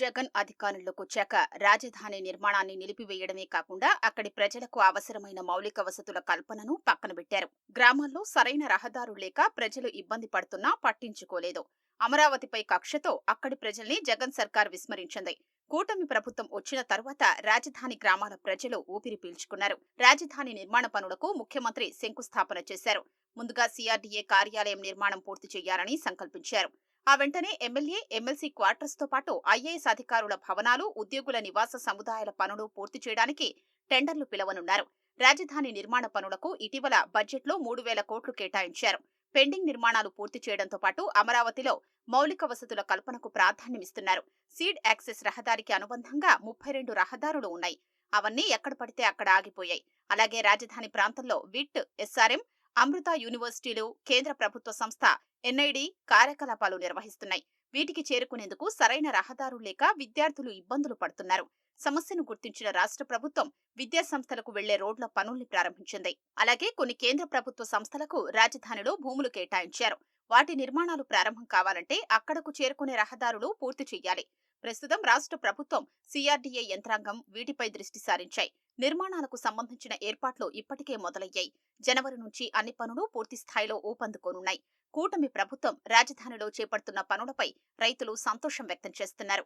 జగన్ అధికారంలోకి వచ్చాక రాజధాని నిర్మాణాన్ని నిలిపివేయడమే కాకుండా అక్కడి ప్రజలకు అవసరమైన మౌలిక వసతుల కల్పనను పక్కన పెట్టారు. గ్రామాల్లో సరైన రహదారులు లేక ప్రజలు ఇబ్బంది పడుతున్నా పట్టించుకోలేదు. అమరావతిపై కక్షతో అక్కడి ప్రజల్ని జగన్ సర్కార్ విస్మరించింది. కూటమి ప్రభుత్వం వచ్చిన తర్వాత రాజధాని గ్రామాల ప్రజలు ఊపిరి పీల్చుకున్నారు. రాజధాని నిర్మాణ పనులకు ముఖ్యమంత్రి శంకుస్థాపన చేశారు. ముందుగా సిఆర్డీఏ కార్యాలయం నిర్మాణం పూర్తి చేయాలని సంకల్పించారు. ఆ వెంటనే ఎమ్మెల్యే ఎమ్మెల్సీ క్వార్టర్స్తో పాటు ఐఏఎస్ అధికారుల భవనాలు ఉద్యోగుల నివాస సముదాయాల పనులు పూర్తి చేయడానికి టెండర్లు పిలవనున్నారు. రాజధాని నిర్మాణ పనులకు ఇటీవల బడ్జెట్లో మూడు వేల కోట్లు కేటాయించారు. పెండింగ్ నిర్మాణాలు పూర్తి చేయడంతో పాటు అమరావతిలో మౌలిక వసతుల కల్పనకు ప్రాధాన్యమిస్తున్నారు. సీడ్ యాక్సెస్ రహదారికి అనుబంధంగా ముప్పై రెండు రహదారులు ఉన్నాయి. అవన్నీ ఎక్కడ పడితే అక్కడ ఆగిపోయాయి. అలాగే రాజధాని ప్రాంతంలో విట్ ఎస్ఆర్ఎం అమృత యూనివర్సిటీలు కేంద్ర ప్రభుత్వ సంస్థ ఎన్ఐడి కార్యకలాపాలు నిర్వహిస్తున్నాయి. వీటికి చేరుకునేందుకు సరైన రహదారులు లేక విద్యార్థులు ఇబ్బందులు పడుతున్నారు. సమస్యను గుర్తించిన రాష్ట్ర ప్రభుత్వం విద్యా సంస్థలకు వెళ్ళే రోడ్ల పనుల్ని ప్రారంభించింది. అలాగే కొన్ని కేంద్ర ప్రభుత్వ సంస్థలకు రాజధానిలో భూములు కేటాయించారు. వాటి నిర్మాణాలు ప్రారంభం కావాలంటే అక్కడకు చేరుకునే రహదారులు పూర్తి చేయాలి. ప్రస్తుతం రాష్ట్ర ప్రభుత్వం సిఆర్డీఏ యంత్రాంగం వీటిపై దృష్టి సారించాయి. నిర్మాణాలకు సంబంధించిన ఏర్పాట్లు ఇప్పటికే మొదలయ్యాయి. జనవరి నుంచి అన్ని పనులు పూర్తి స్థాయిలో ఊపందుకోనున్నాయి. కూటమి ప్రభుత్వం రాజధానిలో చేపడుతున్న పనులపై రైతులు సంతోషం వ్యక్తం చేస్తున్నారు.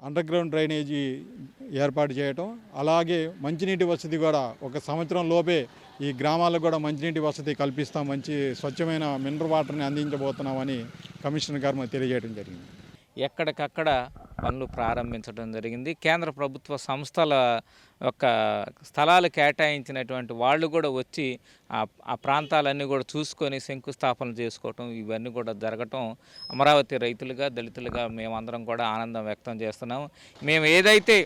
అండర్ గ్రౌండ్ డ్రైనేజీ ఏర్పాటు చేయటం అలాగే మంచినీటి వసతి కూడా ఒక సంవత్సరం లోపే ఈ గ్రామాలకు కూడా మంచినీటి వసతి కల్పిస్తాం మంచి స్వచ్ఛమైన మినరల్ వాటర్ని అందించబోతున్నామని కమిషనర్ గారు తెలియజేయడం జరిగింది. ఎక్కడికక్కడ పనులు ప్రారంభించడం జరిగింది. కేంద్ర ప్రభుత్వ సంస్థల యొక్క స్థలాలు కేటాయించినటువంటి వాళ్ళు కూడా వచ్చి ఆ ఆ ప్రాంతాలన్నీ కూడా చూసుకొని శంకుస్థాపన చేసుకోవటం ఇవన్నీ కూడా జరగటం అమరావతి రైతులుగా దళితులుగా మేమందరం కూడా ఆనందం వ్యక్తం చేస్తున్నాము. మేము ఏదైతే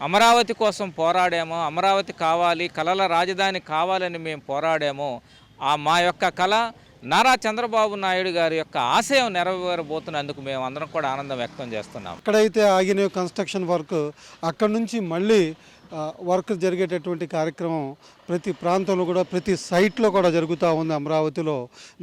అమరావతి కోసం పోరాడామో అమరావతి కావాలి కలల రాజధాని కావాలని మేము పోరాడామో ఆ మా యొక్క కళ నారా చంద్రబాబు నాయుడు గారి యొక్క ఆశయం నెరవేరబోతున్నందుకు మేము అందరం కూడా ఆనందం వ్యక్తం చేస్తున్నాం. ఎక్కడైతే ఆగిన కన్స్ట్రక్షన్ వర్క్ అక్కడి నుంచి మళ్ళీ వర్క్ జరిగేటటువంటి కార్యక్రమం ప్రతి ప్రాంతంలో కూడా ప్రతి సైట్లో కూడా జరుగుతూ ఉంది అమరావతిలో.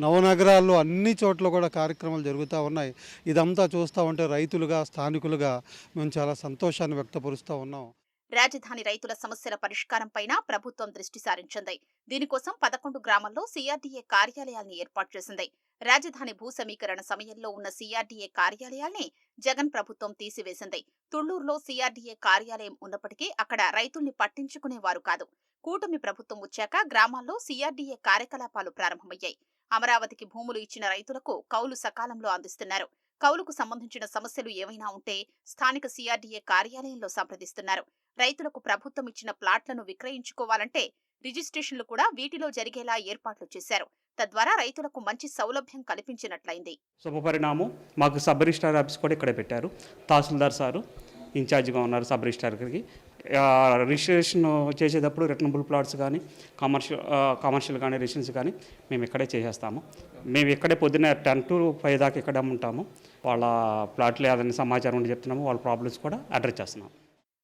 నవనగరాల్లో అన్ని చోట్ల కూడా కార్యక్రమాలు జరుగుతూ ఉన్నాయి. ఇదంతా చూస్తూ ఉంటే రైతులుగా స్థానికులుగా మేము చాలా సంతోషాన్ని వ్యక్తపరుస్తూ ఉన్నాం. రాజధాని రైతుల సమస్యల పరిష్కారంపైన ప్రభుత్వం దృష్టి సారించింది. దీనికోసం పదకొండు గ్రామాల్లో సీఆర్డీఏ కార్యాలయాల్ని ఏర్పాటు చేసింది. రాజధాని భూ సమీకరణ సమయంలో ఉన్న సీఆర్డీఏ కార్యాలయాల్ని జగన్ ప్రభుత్వం తీసివేసింది. తుళ్ళూరులో సీఆర్డీఏ కార్యాలయం ఉన్నప్పటికీ అక్కడ రైతుల్ని పట్టించుకునేవారు కాదు. కూటమి ప్రభుత్వం వచ్చాక గ్రామాల్లో సీఆర్డీఏ కార్యకలాపాలు ప్రారంభమయ్యాయి. అమరావతికి భూములు ఇచ్చిన రైతులకు కౌలు సకాలంలో అందిస్తున్నారు. కౌలుకు సంబంధించిన సమస్యలు ఏవైనా ఉంటే స్థానిక సీఆర్డీఏ కార్యాలయంలో సంప్రదిస్తున్నారు. రైతులకు ప్రభుత్వం ఇచ్చిన ప్లాట్లను విక్రయించుకోవాలంటే రిజిస్ట్రేషన్లు కూడా వీటిలో జరిగేలా ఏర్పాట్లు చేశారు. తద్వారా రైతులకు మంచి సౌలభ్యం కల్పించినట్లయింది. శుభపరిణామం. మాకు సబ్ రిజిస్టార్ ఆఫీస్ కూడా ఇక్కడే పెట్టారు. తహసీల్దార్ సారు ఇన్ఛార్జిగా ఉన్నారు సబ్ రిజిస్టార్కి రిజిస్ట్రేషన్ చేసేటప్పుడు రిటర్నబుల్ ప్లాట్స్ కానీ కమర్షియల్ కమర్షియల్ కానీ రెసిడెన్స్ కానీ మేము ఇక్కడే చేసేస్తాము. మేము ఇక్కడే పొద్దున్న టెన్ టు ఫైవ్ దాకా ఇక్కడే ఉంటాము. వాళ్ళ ప్లాట్లు ఏదైనా సమాచారం ఉంటే చెప్తున్నాము. వాళ్ళ ప్రాబ్లమ్స్ కూడా అడ్రస్ చేస్తున్నాము.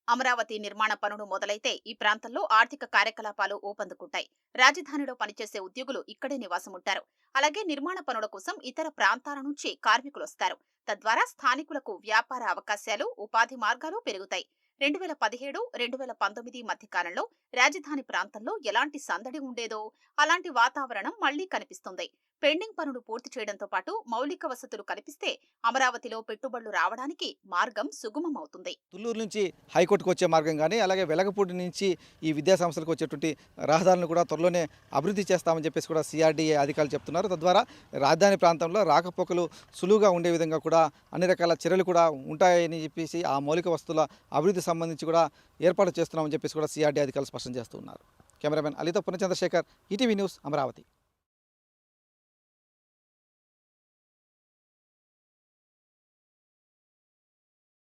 అమరావతి నిర్మాణ పనులు మొదలైతే ఈ ప్రాంతంలో ఆర్థిక కార్యకలాపాలు ఊపందుకుంటాయి. రాజధానిలో పనిచేసే ఉద్యోగులు ఇక్కడే నివాసముంటారు. అలాగే నిర్మాణ పనుల కోసం ఇతర ప్రాంతాల నుంచి కార్మికులు వస్తారు తద్వారా స్థానికులకు వ్యాపార అవకాశాలు ఉపాధి మార్గాలు పెరుగుతాయి. రెండు వేల పదిహేడు రెండు వేల పంతొమ్మిది మధ్య కాలంలో రాజధాని ప్రాంతంలో ఎలాంటి సందడి ఉండేదో అలాంటి వాతావరణం మళ్ళీ కనిపిస్తుంది. పెండింగ్ పనులు పూర్తి చేయడంతో పాటు మౌలిక వసతులు కల్పిస్తే అమరావతిలో పెట్టుబడులు రావడానికి మార్గం సుగమమవుతుంది. తుల్లూరు నుంచి హైకోర్టుకు వచ్చే మార్గం కానీ అలాగే వెలగపూడి నుంచి ఈ విద్యా సంస్థలకు వచ్చేటువంటి రహదారులను కూడా త్వరలోనే అభివృద్ధి చేస్తామని చెప్పేసి కూడా సిఆర్డీఏ అధికారులు చెప్తున్నారు. తద్వారా రాజధాని ప్రాంతంలో రాకపోకలు సులువుగా ఉండే విధంగా కూడా అన్ని రకాల చర్యలు కూడా ఉంటాయని చెప్పేసి ఆ మౌలిక వస్తువుల అభివృద్ధి సంబంధించి కూడా ఏర్పాటు చేస్తున్నామని చెప్పేసి కూడా సిఆర్డీ అధికారులు స్పష్టం చేస్తున్నారు కెమెరామెన్ అలిత పునచంద్రశేఖర్ ఈటీవీ న్యూస్ అమరావతి.